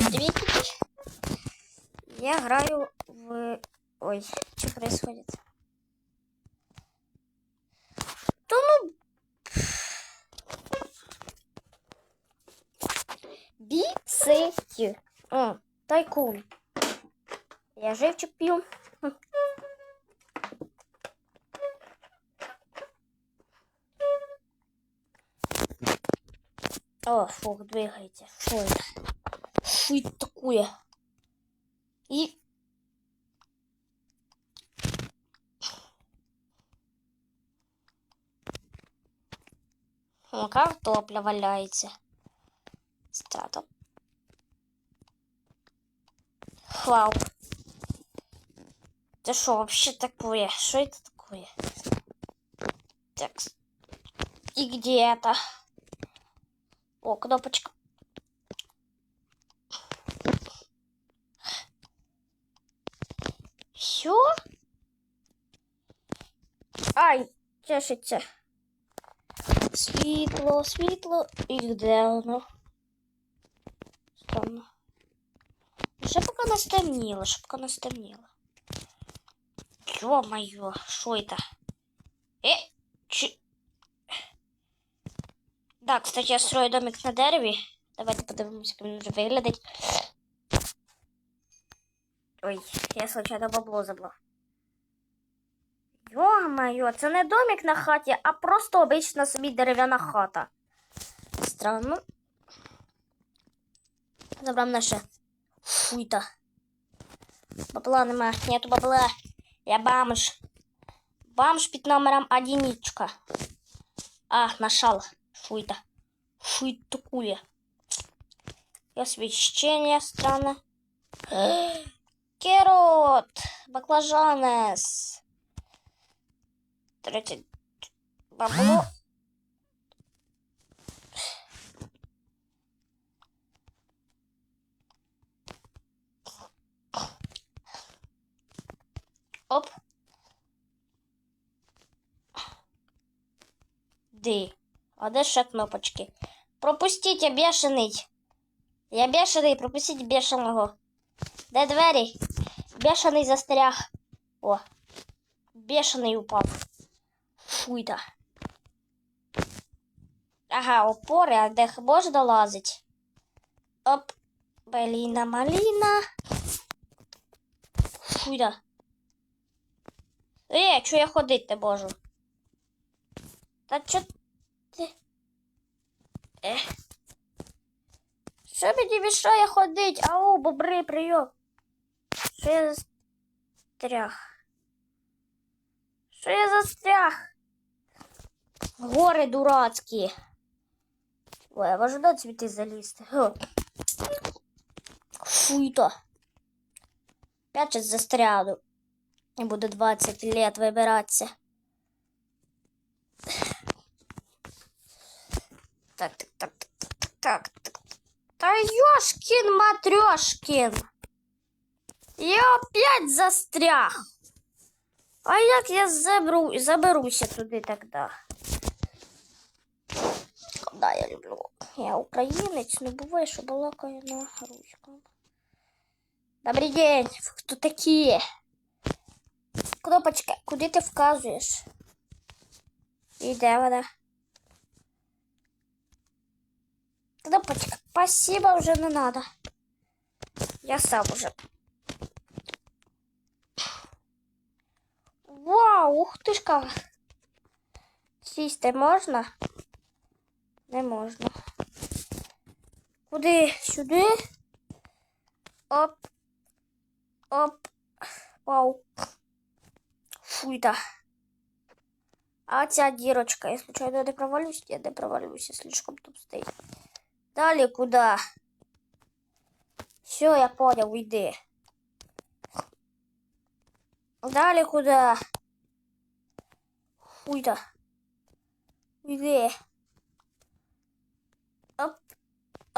Ответить. Я играю в... Ой, что происходит? Да ну... Бицети. О, тайкун. Я живчик пью. О, фух, двигайте. Это? Что это такое? И... О, картопля валяється. Стратом. Вау. Это что вообще такое? Что это такое? Так. И где это? О, кнопочка. Ай, чешеться. Світло, світло. І де воно? Странно. Ще поки не стемніло, ще поки не стемніло. Ё-моё, що это? Э, чи... Да, кстати, я строю домик на дереві. Давайте подивимося, як він вже виглядить. Ой, я случайно бабло забула. Йо-моє, це не домик на хаті, а просто обична собі дерев'яна хата. Странно. Забрам наше. Фуйта. Бабла нема. Нету бабла. Я бомж. Бомж під номером одиничка. А, нашел. Фуйта. Фуйта куля. И освещение странно. Керот. Баклажанес. 30 бабло. Оп. Ди. А де ще кнопочки? Пропустіть, бешений. Я бешений, пропустіть бешеного. Де двері? Бешений застряг. О. Бешений упав. Фуйта. Ага, опори, а де можна долазить? Оп. Беліна маліна. Фуйта. Е, чого я ходити не можу? Та чо ти? Е. Що мені мішає ходить? Ау, бобри, прийом. Що я застряг? Що я застряг? Гори дурацькі. Ой, можу до цвіти залізти. О. Фуйто. Опять щось застряду. І буду 20 лет вибиратися. Так, так, так, так, так, так, так. Та Ёшкин Матрёшкин. Я опять застряг. А як я заберу, заберуся туди тогда? Да, я люблю. Я українець, не буває, що балакаю на русском. Добрий день, ви хто такі? Кнопочка, куди ти вказуєш? І де вона? Кнопочка, спасибо, вже не надо. Я сам уже. Вау, ух ти ж как. Сісти можна? Не можна. Куди? Сюди? Оп. Оп. Вау. Фуйта. А ця дірочка, я случайно не провалюсь? Я не провалюсь, я слишком тупстий. Далі куди? Все, я понял, уйди. Далі куди? Уйда. Уйди.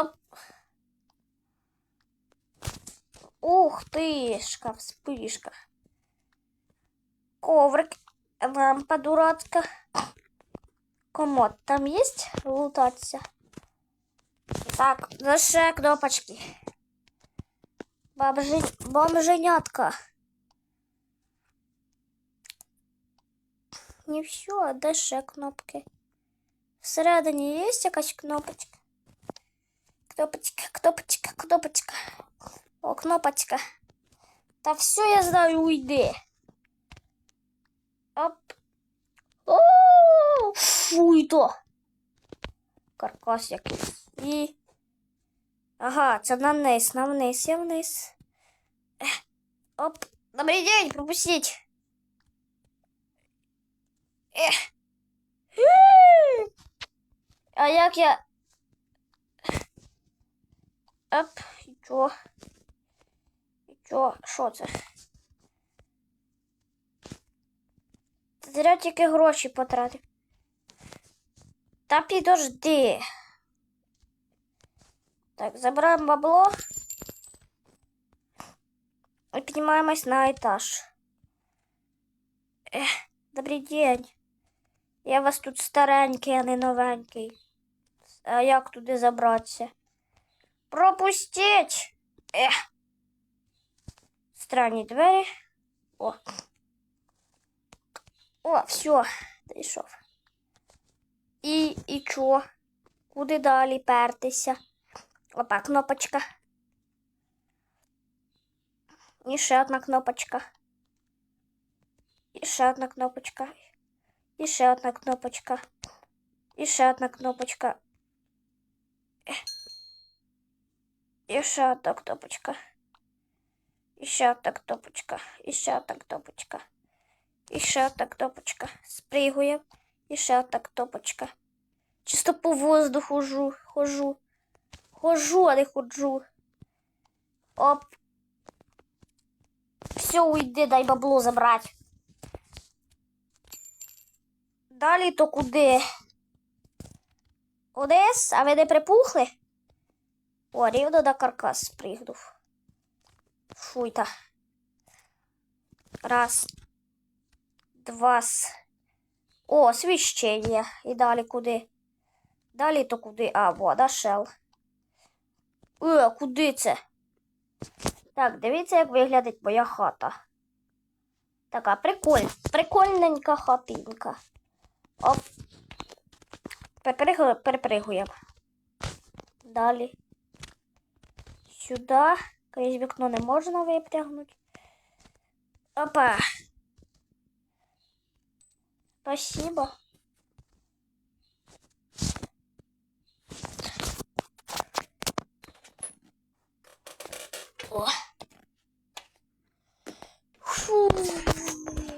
Оп. Ух ты, шкаф, вспышка. Коврик, лампа дурацкая. Комод там есть? Лутаться. Так, ще кнопочки. Бомжи... Бомженятка. Не все, а ще кнопки? Всередині є якась кнопочка? Кнопочка, кнопочка, кнопочка. О, кнопочка. Та все, я знаю, уйди. Оп. О, фуй то. Каркас якийсь. І. Ага, це на вниз, на вниз, я вниз. Оп. Добрий день, пропустіть. А як я. Оп, і чо? І чо? Що це? Зря тільки гроші потратив. Та підожди. Так, забираємо бабло. І піднімаємось на етаж. Ех, добрий день. Я вас тут старенький, а не новенький. А як туди забратися? Пропустіть! Ех. Странні двері. О. О, все, дійшов. І, і чо? Куди далі пертися? Опа, кнопочка. І ще одна кнопочка. І ще одна кнопочка. І ще одна кнопочка. І ще одна кнопочка. Ех. І ще одна кнопочка. І ще одна кнопочка. І ще одна кнопочка. І ще одна кнопочка. Спригуємо. І ще одна кнопочка. Чисто по воздуху хожу, хожу. Хожу, а не ходжу. Оп. Все, уйди, дай бабло забрати. Далі то куди? Одес, а ви не припухли? О, рівно до каркас спригнув. Фуйта. Раз. Два. О, освіщення. І далі куди? Далі то куди? А, вода шел. Е, куди це? Так, дивіться, як виглядить моя хата. Така прикольна, прикольненька хатинка. Оп. Перепригуємо. Далі. Сюди. Крізь вікно не можна випрягнути. Опа. Спасибо. О. Фу.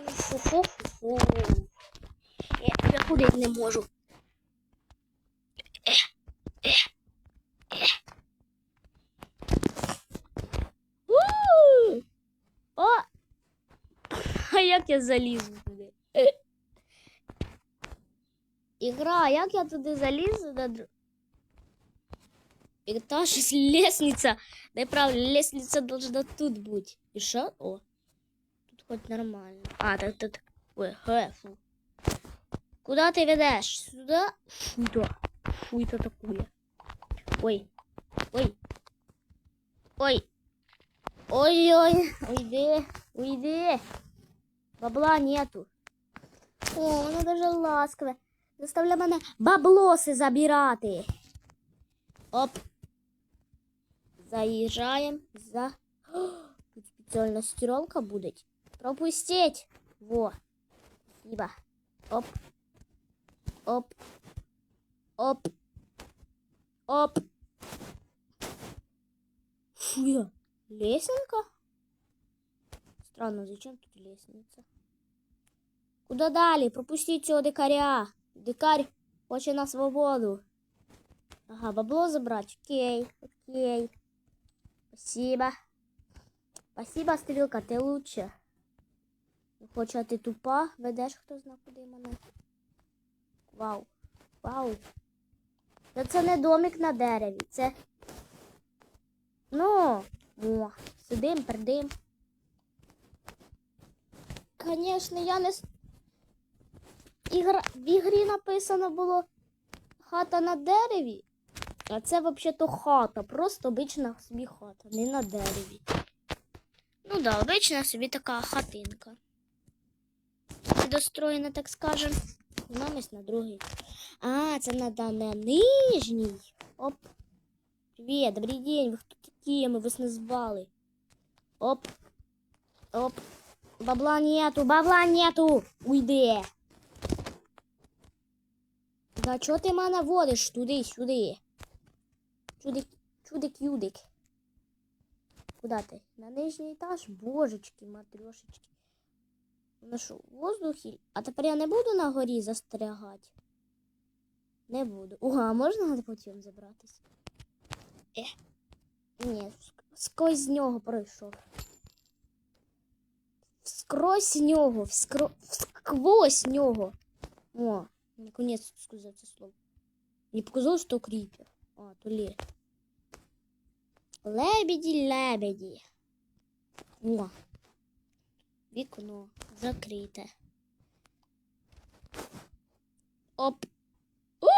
Фу-фу-фу. Я тебе ходити не можу. Як я залізу туди? Е. Ігра, як я туди залізу на др... І та ж лестниця. Неправильно, лестниця должна тут бути. І що? О. Тут хоч нормально. А, так, так, так. Ой, хе, фу. Куда ти ведеш? Сюди? Сюди. Фу, это такое. Ой. Ой. Ой. Ой-ой. Уйди. Уйди. Бабла нету. О, воно дуже ласкове. Заставляє мене баблоси забирати. Оп. Заїжджаємо за. О, Тут спеціальна стиралка буде. Пропустіть. Во. Спасибо. Оп. Оп. Оп. Оп. Фу, я. Лесенка? Странно, зачем тут лестница? Куда далі? Пропустіть цього дикаря. Дикарь хоче на свободу. Ага, бабло забрати. Окей, окей. Спасибо. Спасибо, стрілка, ти лучше. Хоча ти тупа, ведеш хто зна куди мене. Вау. Вау. Та це не домик на дереві, це. Ну, о, сидим, пердим. Звісно, я не. Ігра... В ігрі написано було хата на дереві. А це взагалі-то хата, просто обична собі хата, не на дереві. Ну да, обична собі така хатинка. Недостроєна, так скажем. Намість на другий. А, це надо на нижній. Оп. Привіт, добрий день. Ви хто такі? Ми вас не звали. Оп. Оп. Бабла нету, бабла нету. Уйди. Да чого ти мене водиш туди, сюди? Чудик, чудик, юдик. Куда ти? На нижній етаж? Божечки, матрьошечки. Ну що, в воздухі? А тепер я не буду на горі застрягати. Не буду. Ого, а можна потім забратися? Ні, ск- сквозь нього пройшов. Скрозь нього, вскро... сквозь нього. О, наконец сказав це слово. Не показалось, що кріпер. А, то лє. Лебеді, лебеді. О. Вікно закрите. Оп. У!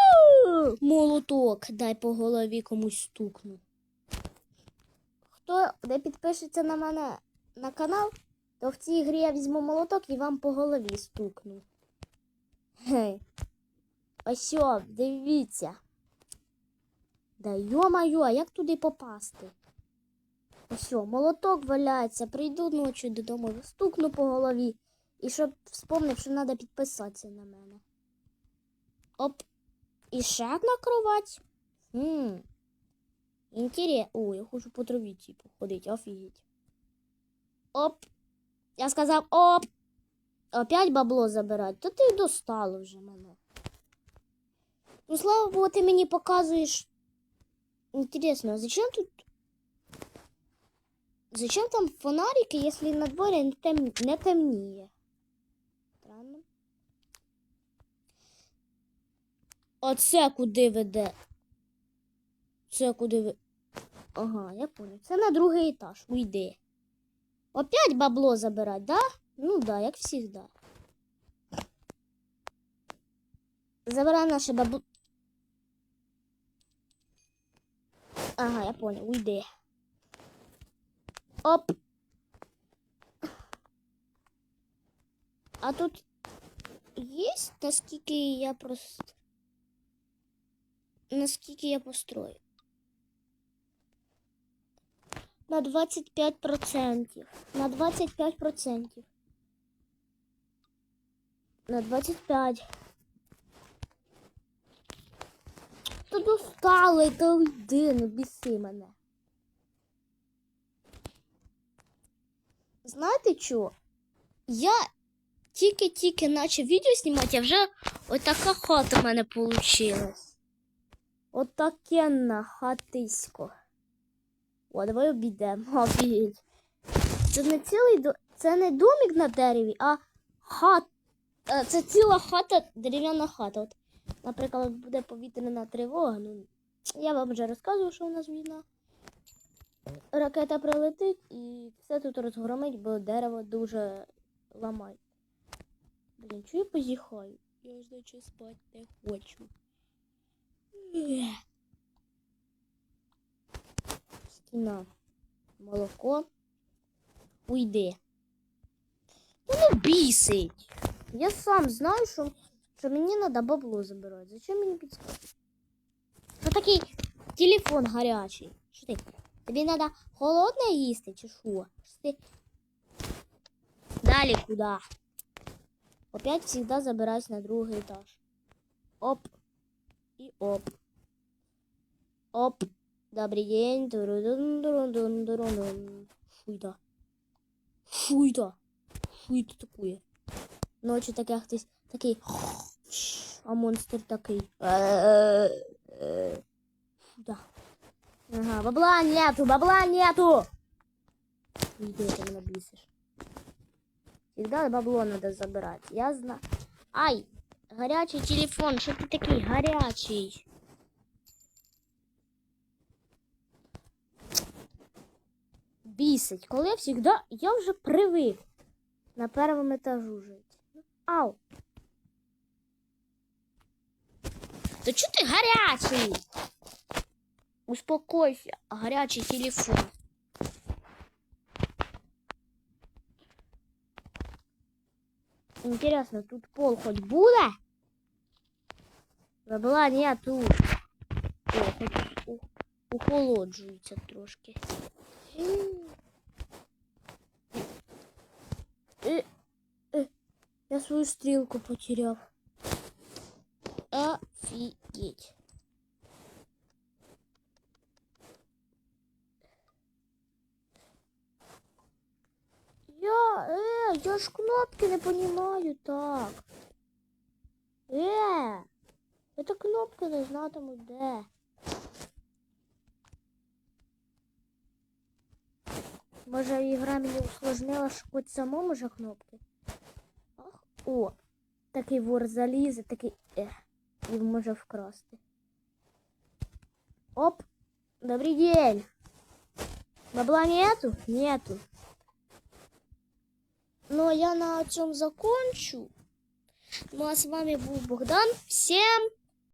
Молоток. Дай по голові комусь стукну. Хто не підпишеться на мене на канал, то в цій грі я візьму молоток і вам по голові стукну. Гей. Ось, дивіться. Да йо-майо, а як туди попасти? Ось, молоток валяється, прийду ночі додому, стукну по голові. І щоб вспомнив, що треба підписатися на мене. Оп. І ще одна кровать. Хм. Інтерес. О, я хочу по траві, типу, ходити, офігеть. Оп. Я сказав оп. Опять бабло забирати. То ти достало вже мене. Ну, слава Богу, ти мені показуєш. Интересно, а зачем тут... Зачем там фонарики, если на дворі не, тем... не темніє? Странно. Оце куди веде? Це куди ви. Ага, я понял. Це на другий етаж. Уйди. Опять бабло забирать, да? Ну да, як всегда. Забирай наше бабло. Ага, я понял, уйди. Оп. А тут есть, наскільки я просто... Наскільки я построю? На 25%. На 25%. На 25. Та достали, та йди, не біси мене. Знаєте що? Я тільки-тільки наче відео знімати, а вже отака хата в мене вийшла. Отакенна хатисько. О, давай обійдемо. Це не цілий. Це не домик на дереві, а хат. е, Це ціла хата, дерев'яна хата. От, наприклад, буде повітряна тривога. Ну, я вам вже розказував, що у нас війна. Ракета прилетить і все тут розгромить, бо дерево дуже ламає. Блін, чого я позіхаю? Я ж наче спати не хочу. Стіна. Молоко. Уйди. Ну не бісить. Я сам знаю, що, що мені треба бабло забирати. Зачем мені підсказати? Що такий телефон гарячий? Що ти? Тобі треба холодне їсти чи? Що ти? Далі куди? Опять всегда забираюсь на другий этаж. Оп. И оп. Оп. Добрый день. Турудун-турудун-турудун. Фуй да. Фуй да. Фуй это такое. Ночі таке хтось такий. А монстр такий. Фу да. Ага, бабла нету, бабла нету. Иди, ты меня бесишь. Всегда бабло надо забирать. Я знаю. Ай, горячий телефон. Что ты такой горячий? Бісить. Коли я завжди, я вже привик на першому етажу жити. Ау. То чого ти гарячий? Успокойся, горячий телефон. Интересно, тут пол хоть буде? Бабла нету. О, хоч ухолоджується трошки. Е, е, Я свою стрілку потеряв. Офігеть. Я, э, я ж кнопки не понимаю так. Э, это кнопки не знатиму де. Може ігра мені усложнила, що хоч самому же кнопки. Ах, о, такий вор залізе, такий ех, і може вкрасти. Оп, добрий день. Бабла нету? Нету. Ну, а я на цьому закончу. Ну, а з вами був Богдан. Всім